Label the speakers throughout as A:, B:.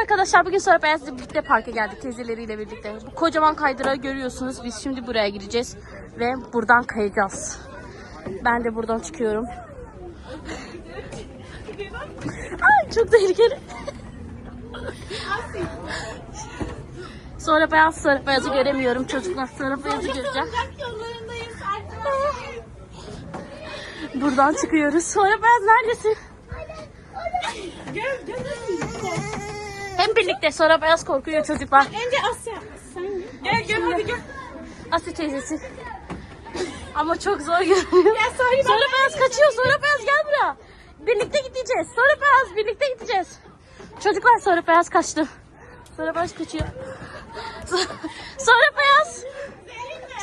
A: arkadaşlar bugün sonra Beyaz'la birlikte parka geldik teyzeleriyle birlikte. Bu kocaman kaydırağı görüyorsunuz. Biz şimdi buraya gireceğiz ve buradan kayacağız. Ben de buradan çıkıyorum. Ay çok tehlikeli. sonra beyaz sonra beyazı göremiyorum çocuklar. Sonra beyazı
B: yollarındayız
A: Buradan çıkıyoruz. Sonra beyaz neredesin?
B: Gel gel.
A: Hem birlikte sonra beyaz korkuyor çocuklar.
B: Önce Asya. Sen gel gel hadi gel.
A: Aslı teyzesi. Ama çok zor görünüyor.
B: Sahil
A: Sonra beyaz kaçıyor. Sonra beyaz gel buraya. Birlikte gideceğiz. Sonra beyaz birlikte gideceğiz. Çocuklar sonra beyaz kaçtı. Sonra beyaz kaçıyor. So- Sonra beyaz.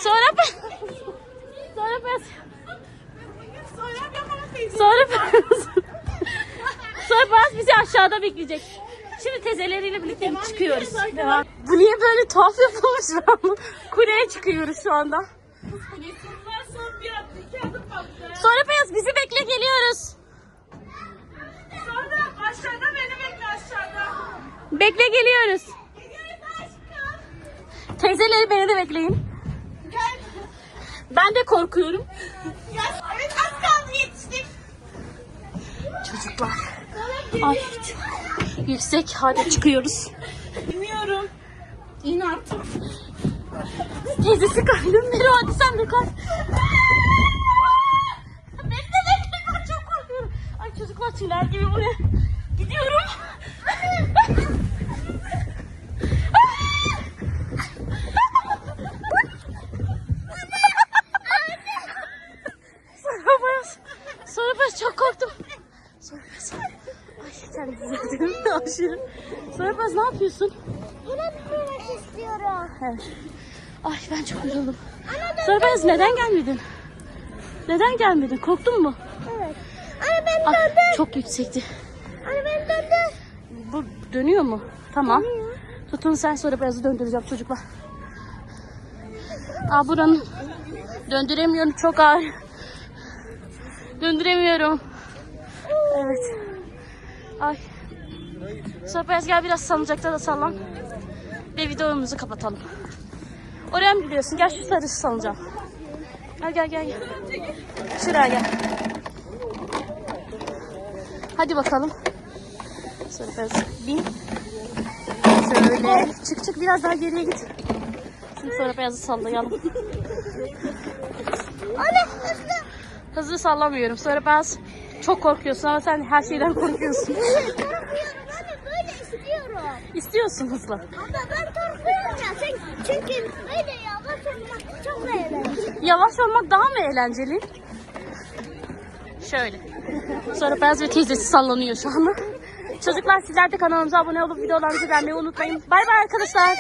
A: Sonra beyaz. Sonra beyaz.
B: Sonra
A: beyaz. Sonra beyaz bizi aşağıda bekleyecek. Şimdi tezeleriyle birlikte çıkıyoruz. Devam. Bu niye böyle tuhaf yapılmış lan? Kuleye çıkıyoruz şu anda. Sonra beyaz bizi bekle geliyoruz.
B: Sonra aşağıda beni bekle aşağıda.
A: Bekle geliyoruz. Teyzeleri beni de bekleyin.
B: Gel.
A: Ben de korkuyorum.
B: Evet az kaldı yetiştik.
A: Çocuklar. Ay çok yüksek. Hadi çıkıyoruz.
B: Bilmiyorum. İn artık.
A: Teyzesi kaydı. Mero hadi sen de kay. Bekle bekle ben çok korkuyorum. Ay çocuklar tüyler gibi buraya. Gidiyorum. Sonra beyaz. Sonra beyaz çok korktum. Sonra beyaz. Ay kendimi izledim aşırı. Ne yapıyorsun?
B: Yine binmek istiyorum.
A: Evet. Ay ben çok yoruldum. Sonra beyaz neden gelmedin? Neden gelmedin? Korktun mu?
B: Evet. Anne ben
A: Ay,
B: döndüm.
A: çok yüksekti.
B: Anne ben döndüm.
A: Bu dönüyor mu? Tamam.
B: Dönüyor.
A: Tutun sen sonra beyazı döndüreceğim çocuklar. Aa buranın döndüremiyorum çok ağır. Döndüremiyorum. Evet. Ay. Sonra beyaz gel biraz salıncakta da sallan. Ve videomuzu kapatalım. Oraya mı gidiyorsun? Gel şu sarısı salacağım. Gel gel gel. gel. Şuraya gel. Hadi bakalım. Sonra beyaz bin. Şöyle. Çık çık biraz daha geriye git. Şimdi sonra beyazı sallayalım.
B: Anne.
A: Hızlı sallamıyorum. Sonra beyaz çok korkuyorsun ama sen her şeyden korkuyorsun.
B: Korkuyorum anne böyle istiyorum.
A: İstiyorsun hızlı.
B: Ama ben korkuyorum ya. Çünkü, çünkü böyle yavaş olmak çok eğlenceli.
A: Yavaş olmak daha mı eğlenceli? Şöyle. Sonra beyaz ve teyzesi sallanıyor şu anda. Çocuklar sizler de kanalımıza abone olup videolarımızı beğenmeyi unutmayın. Bay bay arkadaşlar.